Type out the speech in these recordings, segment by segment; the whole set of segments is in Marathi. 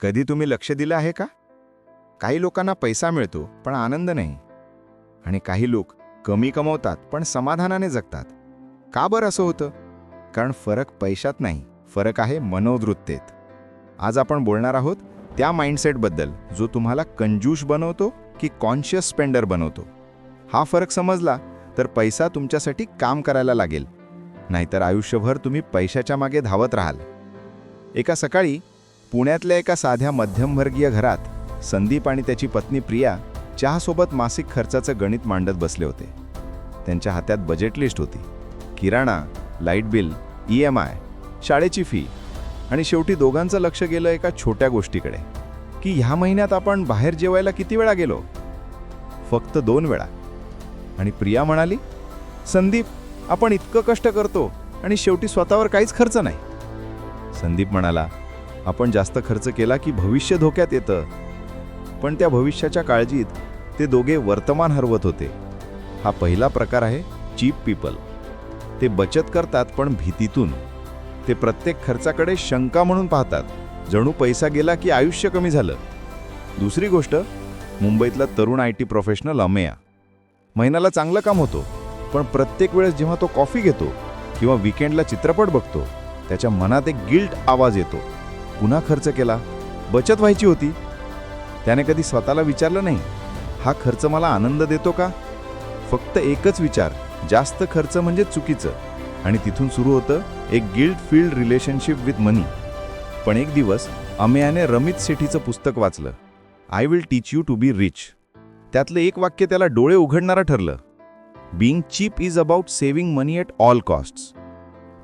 कधी तुम्ही लक्ष दिलं आहे का? काही लोकांना पैसा मिळतो पण आनंद नाही. आणि काही लोक कमी कमवतात पण समाधानाने जगतात. का बरं असं होतं? कारण फरक पैशात नाही फरक आहे मनोवृत्तेत. आज आपण बोलणार आहोत त्या माइंडसेटबद्दल जो तुम्हाला कंजूश बनवतो की कॉन्शियस स्पेंडर बनवतो. हा फरक समजला तर पैसा तुमच्यासाठी काम करायला लागेल. नाहीतर आयुष्यभर तुम्ही पैशाच्या मागे धावत राहाल. एका सकाळी पुण्यातल्या एका साध्या मध्यमवर्गीय घरात संदीप आणि त्याची पत्नी प्रिया चहासोबत मासिक खर्चाचं गणित मांडत बसले होते. त्यांच्या हातात बजेट लिस्ट होती. किराणा light bill E M I शाळेची फी आणि शेवटी दोघांचं लक्ष गेलं एका छोट्या गोष्टीकडे. की ह्या महिन्यात आपण बाहेर जेवायला किती वेळा गेलो? फक्त दोन वेळा. आणि प्रिया म्हणाली संदीप आपण इतकं कष्ट करतो आणि शेवटी स्वतःवर काहीच खर्च नाही. संदीप म्हणाला आपण जास्त खर्च केला की भविष्य धोक्यात येतं. पण त्या भविष्याच्या काळजीत ते दोघे वर्तमान हरवत होते. हा पहिला प्रकार आहे चीप पीपल. ते बचत करतात पण भीतीतून. ते प्रत्येक खर्चाकडे शंका म्हणून पाहतात. जणू पैसा गेला की आयुष्य कमी झालं. दुसरी गोष्ट मुंबईतला तरुण आय टी प्रोफेशनल अमेया. महिन्याला चांगलं काम होतो पण प्रत्येक वेळेस जेव्हा तो कॉफी घेतो किंवा विकेंडला चित्रपट बघतो त्याच्या मनात एक गिल्ट आवाज येतो. पुन्हा खर्च केला. बचत व्हायची होती. त्याने कधी स्वतःला विचारलं नाही हा खर्च मला आनंद देतो का? फक्त एकच विचार जास्त खर्च म्हणजे चुकीचं. आणि तिथून सुरू होतं एक guilt filled relationship with money पण एक दिवस अमेयाने रमित सेठीचं पुस्तक वाचलं. I will teach you to be rich त्यातलं एक वाक्य त्याला डोळे उघडणारं ठरलं. Being cheap is about saving money at all costs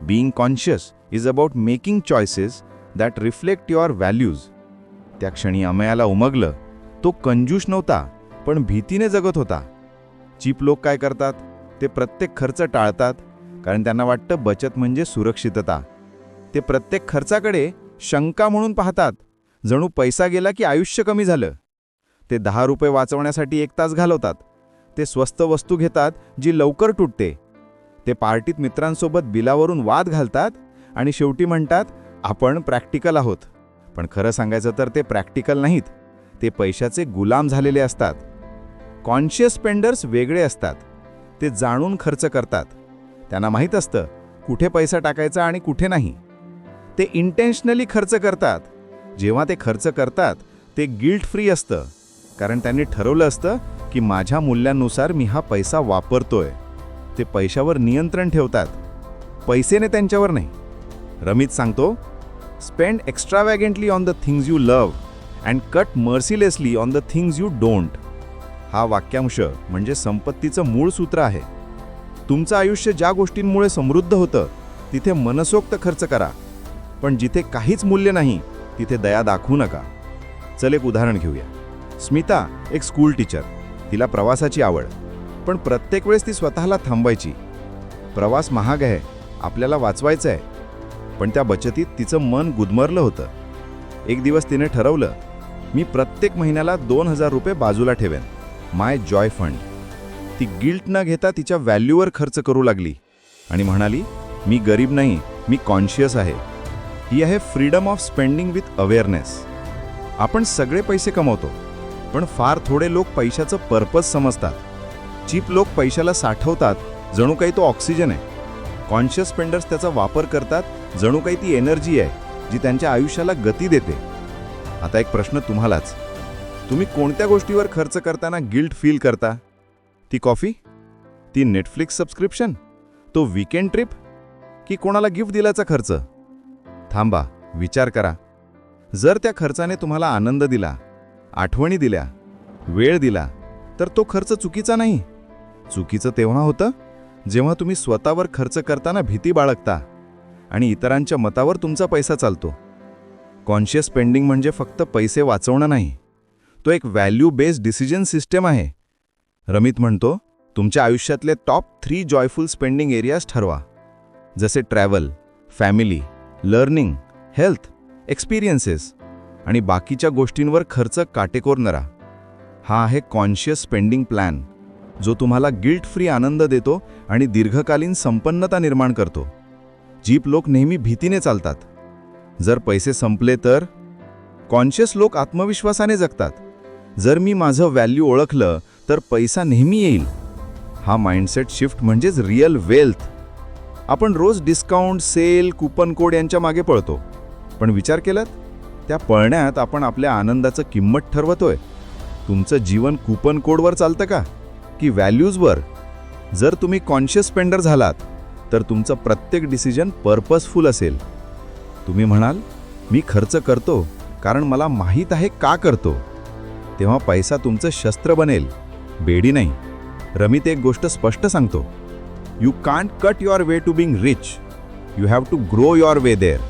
being conscious is about making choices that reflect your values त्या क्षणी अमयाला उमगलं. तो कंजूष नव्हता पण भीतीने जगत होता. चीप लोक काय करतात? ते प्रत्येक खर्च टाळतात कारण त्यांना वाटतं बचत म्हणजे सुरक्षितता. ते प्रत्येक खर्चाकडे शंका म्हणून पाहतात. जणू पैसा गेला की आयुष्य कमी झालं. ते दहा रुपये वाचवण्यासाठी एक तास घालवतात. ते स्वस्त वस्तू घेतात जी लवकर तुटते. ते पार्टीत मित्रांसोबत बिलावरून वाद घालतात आणि शेवटी म्हणतात आपण प्रॅक्टिकल आहोत. पण खरं सांगायचं तर ते प्रॅक्टिकल नाहीत. ते पैशाचे गुलाम झालेले असतात. कॉन्शियस स्पेंडर्स वेगळे असतात. ते जाणून खर्च करतात. त्यांना माहीत असतं कुठे पैसा टाकायचा आणि कुठे नाही. ते इंटेन्शनली खर्च करतात. जेव्हा ते खर्च करतात ते गिल्ट फ्री असतं. कारण त्यांनी ठरवलं असतं की माझ्या मूल्यांनुसार मी हा पैसा वापरतोय. ते पैशावर नियंत्रण ठेवतात. पैसेने त्यांच्यावर नाही. रमित सांगतो spend extravagantly on the things you love and cut mercilessly on the things you don't हा वाक्यांश म्हणजे संपत्तीचं मूळ सूत्र आहे. तुमचं आयुष्य ज्या गोष्टींमुळे समृद्ध होतं तिथे मनसोक्त खर्च करा. पण जिथे काहीच मूल्य नाही तिथे दया दाखवू नका. चल एक उदाहरण घेऊया. स्मिता एक स्कूल टीचर. तिला प्रवासाची आवड. पण प्रत्येक वेळेस ती स्वतःला थांबायची प्रवास महाग आहे. आपल्याला वाचवायचं आहे पण त्या बचतीत तिचं मन गुदमरलं होतं. एक दिवस तिने ठरवलं मी प्रत्येक महिन्याला दोन हजार रुपये बाजूला ठेवेन. My joy fund. ती गिल्ट न घेता तिच्या व्हॅल्यूवर खर्च करू लागली आणि म्हणाली मी गरीब नाही मी कॉन्शियस आहे. ही आहे freedom of spending with awareness. आपण सगळे पैसे कमवतो पण फार थोडे लोक पैशाचं पर्पज समजतात. चीप लोक पैशाला साठवतात जणू काही तो ऑक्सिजन आहे. कॉन्शियस स्पेंडर्स त्याचा वापर करतात जणू काही ती एनर्जी आहे जी त्यांच्या आयुष्याला गती देते. आता एक प्रश्न तुम्हालाच. तुम्ही कोणत्या गोष्टीवर खर्च करताना गिल्ट फील करता? ती कॉफी? ती नेटफ्लिक्स सबस्क्रिप्शन? तो वीकेंड ट्रिप? की कोणाला गिफ्ट दिल्याचा खर्च? थांबा विचार करा. जर त्या खर्चाने तुम्हाला आनंद दिला आठवणी दिल्या वेळ दिला तर तो खर्च चुकीचा नाही. चुकीचं तेव्हा होतं? जेव्हा तुम्ही स्वतःवर खर्च करताना भीती बाळगता आणि इतरांच्या मतावर तुमचा पैसा चालतो. कॉन्शियस स्पेंडिंग म्हणजे फक्त पैसे वाचवणं नाही. तो एक व्हॅल्यू बेस्ड डिसिजन सिस्टम आहे. रमित म्हणतो तुमच्या आयुष्यातले top three joyful spending areas ठरवा. जसे travel family learning health experiences आणि बाकीच्या गोष्टींवर खर्च काटेकोर नरा. हा आहे कॉन्शियस स्पेंडिंग प्लॅन जो तुम्हाला गिल्ट फ्री आनंद देतो आणि दीर्घकालीन संपन्नता निर्माण करतो. जीप लोक नेहमी भीतीने चालतात. जर पैसे संपले तर? कॉन्शियस लोक आत्मविश्वासाने जगतात. जर मी माझं व्हॅल्यू ओळखलं तर पैसा नेहमी येईल. हा माइंडसेट शिफ्ट म्हणजेच रिअल वेल्थ आपण रोज डिस्काउंट सेल कुपन कोड यांच्या मागे पळतो. पण विचार केलात? त्या पळण्यात आपण आपल्या आनंदाचं किंमत ठरवतोय. तुमचं जीवन कुपन कोडवर चालतं का? की व्हॅल्यूजवर जर तुम्ही कॉन्शियस स्पेंडर झालात तर तुमचं प्रत्येक डिसिजन पर्पजफुल असेल. तुम्ही म्हणाल मी खर्च करतो कारण मला माहीत आहे का करतो. तेव्हा पैसा तुमचं शस्त्र बनेल बेडी नाही. रमित एक गोष्ट स्पष्ट सांगतो. You can't cut your way to being rich you have to grow your way there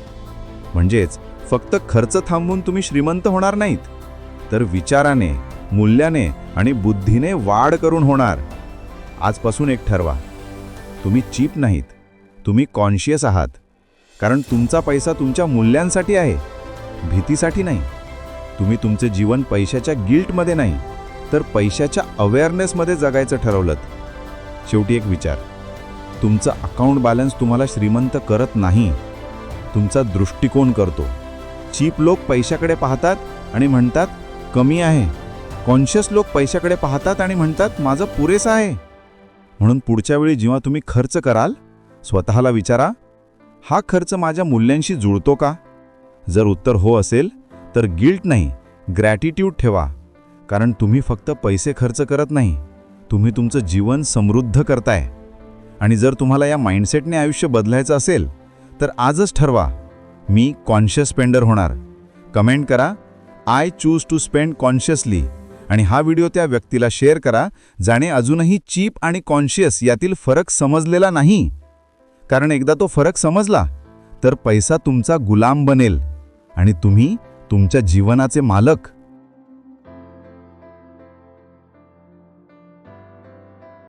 म्हणजेच फक्त खर्च थांबवून तुम्ही श्रीमंत होणार नाहीत. तर विचाराने मूल्याने आणि बुद्धीने वाढ करून होणार. आजपासून एक ठरवा. तुम्ही चीप नाहीत. तुम्ही कॉन्शियस आहात. कारण तुमचा पैसा तुमच्या मूल्यांसाठी आहे. भीतीसाठी नाही. तुम्ही तुमचे जीवन पैशाच्या गिल्टमध्ये नाही तर पैशाच्या अवेअरनेसमध्ये जगायचं ठरवलं शेवटी एक विचार. तुमचं अकाउंट बॅलन्स तुम्हाला श्रीमंत करत नाही. तुमचा दृष्टिकोन करतो. चीप लोक पैशाकडे पाहतात आणि म्हणतात कमी आहे. कॉन्शियस लोक पैशाकडे पाहतात आणि म्हणतात माझं पुरेसं आहे. म्हणून पुढच्या वेळी जेव्हा तुम्ही खर्च कराल स्वतःला विचारा हा खर्च माझ्या मूल्यांशी जुळतो का? जर उत्तर हो असेल तर गिल्ट नाही ग्रॅटिट्यूड ठेवा. कारण तुम्ही फक्त पैसे खर्च करत नाही तुम्ही तुमचं जीवन समृद्ध करताय. आणि जर तुम्हाला या माइंडसेटने आयुष्य बदलायचं असेल तर आजच ठरवा मी कॉन्शियस स्पेंडर होणार. कमेंट करा I choose to spend consciously आणि हा व्हिडिओ त्या व्यक्तीला शेअर करा जाणे अजूनही चीप आणि कॉन्शियस यातील फरक समजलेला नाही. कारण एकदा तो फरक समजला तर पैसा तुमचा गुलाम बनेल आणि तुम्ही तुमच्या जीवनाचे मालक.